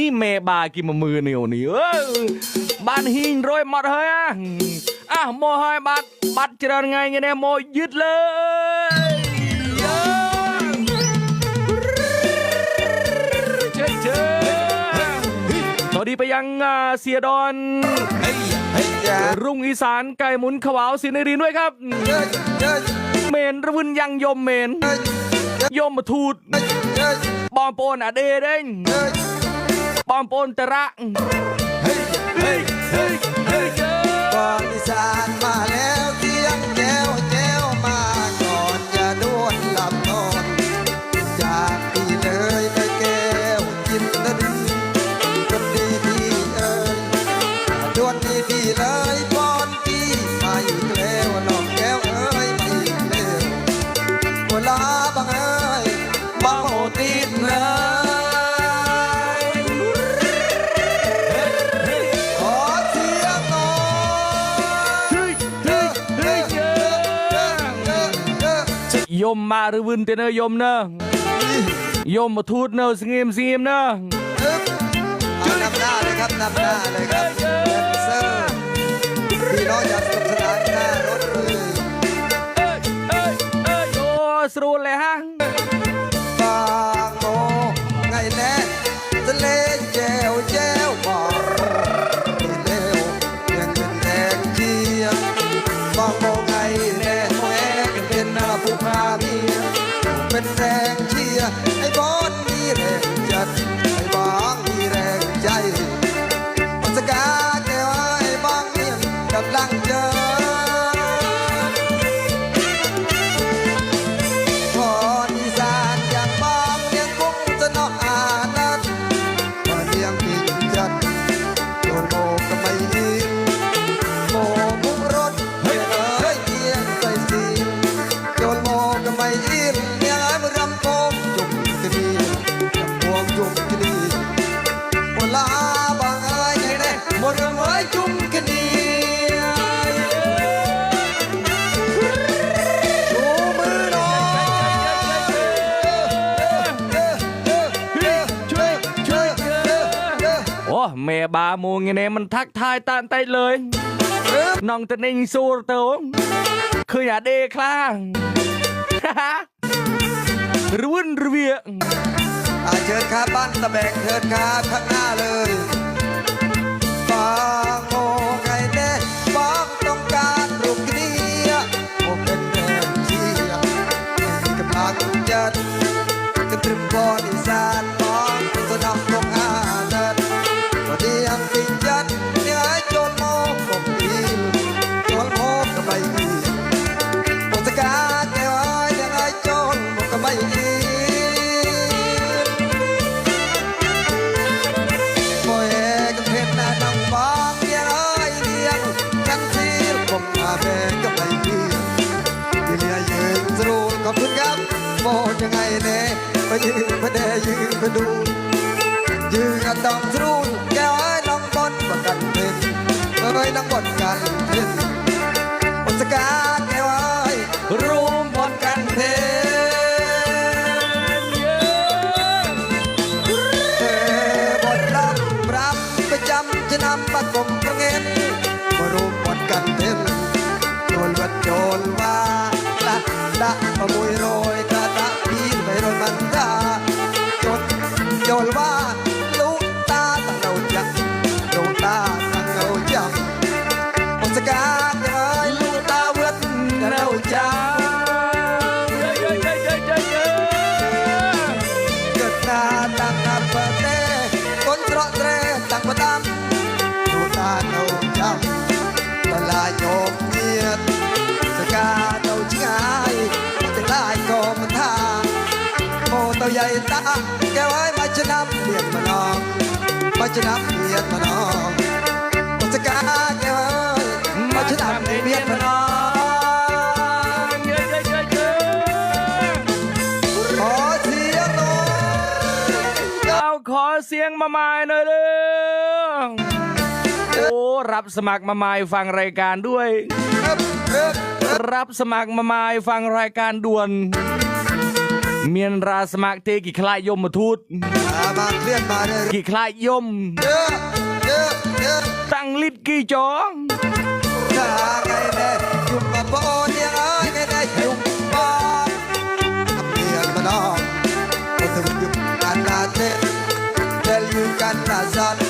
นี่เมบากินมามือเหนียวนี่เออบ้านหิงโรยหมดเฮ้ยอะอะโมให้บัตรบัตรเจริญไงไงเนี่ยโมยึดเลยเย้เชิญเชิญสวัสดีไปยังเสียดอนรุ่งอีสานไก่หมุนขวาวสินรินด้วยครับ เมนระวุนยังยมเมน ยมมาทูดบอมโปนอะเดเด้ง เฮ้ยบอมโปนตะระเฮ้ยเฮ้ยเฮ้ยเฮ้ยเจ้ก่อนอีสานมาแล้ว ยมมาหรือวินเตเนอยมเนอะยมมาทูดเนอะสงีมสงีมเนอะอึ๊บเอานำหน้าเลยครับนับหน้าเลยครับ บามูไงเนี่ยมันทักทายตานไตเลยน้องตะเน่งสู้เต๋อคืออย่าเดคลางรุ่นเวียอาเชิญครับบ้านตะแบกเชิญครับข้างหน้าเลยบางโยังไงเน่มายืนมาแดยืนมาดูยืนกันดองสรูแก้วไอ้น้องบอลประกันเป็นเอ้ยน้องบอลกันเป็นบนสกาแก้วไอ้รูมบอลกันเพนเอ้บอลรับรับประจำจะนำประกบประเงินมารูมบอลกันเพนโดนวัดโจรว่าละละประมุยโรย រាចុះចូលវាលោកតាតនៅចាក់លោកតាតនៅចាក់បុសកាហើយលោកតាវត្តនៅចាក់តាក់បតាមលោកតានៅចាំតឡាយក ต้าใหญ่ตาแกไว้มาชนะเมียนมานองมาชนะเมียนมานองสกาแกไว้มาชนะเมียนมานองขอเสียงหน่อยเอาขอเสียงมาหมายหน่อยเลยโอ้รับสมัครมาหมายฟังรายการด้วยครับครับรับสมัครมาหมายฟังรายการด่วน គ្មានរាស្មាកទេគេខ្លាចយមទូតបានព្រៀនបានគេខ្លាចយមតាំងលីតគីចងតាកែដែរយំបបអូនអើយគេដែរយំបអព្រៀនម្ដងទៅយំកាន់តែ Tell you can't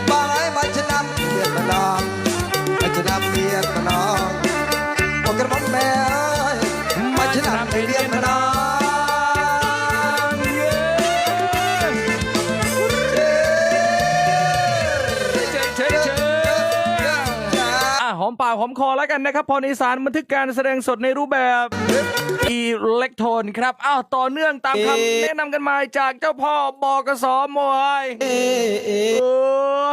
ากหอมคอแล้วกันนะครับพรอีสานบันทึกการแสดงสดในรูปแบบอิเล็กโทนครับอ้าวต่อเนื่องตามคำแนะนำกันมาจากเจ้าพ่อบอกสมวยเออ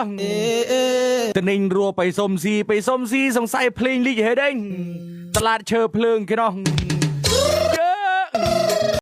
ตะนิงรัวไปส้มซีไปส้มซีสงสัยเพลงลิเฮเด้งตลาดเชอเพลิงพี่น้อง